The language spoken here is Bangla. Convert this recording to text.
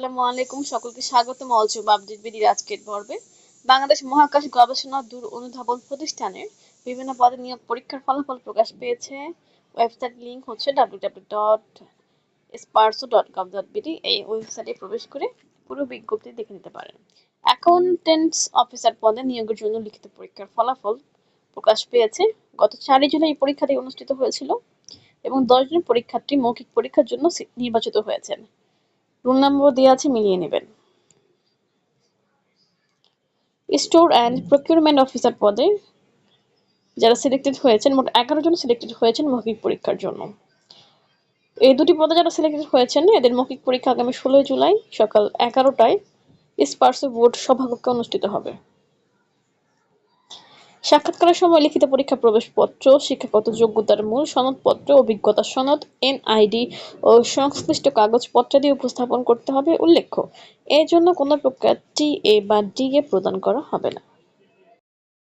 আসসালামু আলাইকুম। সকলকে স্বাগতম আপডেট বিডির আজকের পর্বে। বাংলাদেশ মহাকাশ গবেষণা দূর অনুধাবন প্রতিষ্ঠানের বিভিন্ন পদে নিয়োগ পরীক্ষার ফলাফল প্রকাশ পেয়েছে। ওয়েবসাইট হচ্ছে এই ওয়েবসাইটে প্রবেশ করে পুরো বিজ্ঞপ্তি দেখে নিতে পারেন। অ্যাকাউন্টেন্টস অফিসার পদে নিয়োগের জন্য লিখিত পরীক্ষার ফলাফল প্রকাশ পেয়েছে। গত চারই জুলাই এই পরীক্ষাটি অনুষ্ঠিত হয়েছিল এবং দশজন পরীক্ষার্থী মৌখিক পরীক্ষার জন্য নির্বাচিত হয়েছেন। রোল নম্বর দেওয়া আছে, মিলিয়ে নেবেন। স্টোর অ্যান্ড প্রকিউরমেন্ট অফিসার পদে যারা সিলেক্টেড হয়েছেন, মোট এগারো জন সিলেক্টেড হয়েছেন মৌখিক পরীক্ষার জন্য। এই দুটি পদে যারা সিলেক্টেড হয়েছেন, এদের মৌখিক পরীক্ষা আগামী ষোলোই জুলাই সকাল এগারোটায় স্পার্স বোর্ড সভাকক্ষে অনুষ্ঠিত হবে। সাক্ষাৎকারের সময় লিখিত পরীক্ষা প্রবেশপত্র, শিক্ষাগত যোগ্যতার মূল সনদপত্র, অভিজ্ঞতা সনদ, এনআইডি ও সংশ্লিষ্ট কাগজপত্র দিয়ে উপস্থাপন করতে হবে, উল্লেখ্য। এর জন্য কোনো প্রকার টি এ বা ডি এ প্রদান করা হবে না।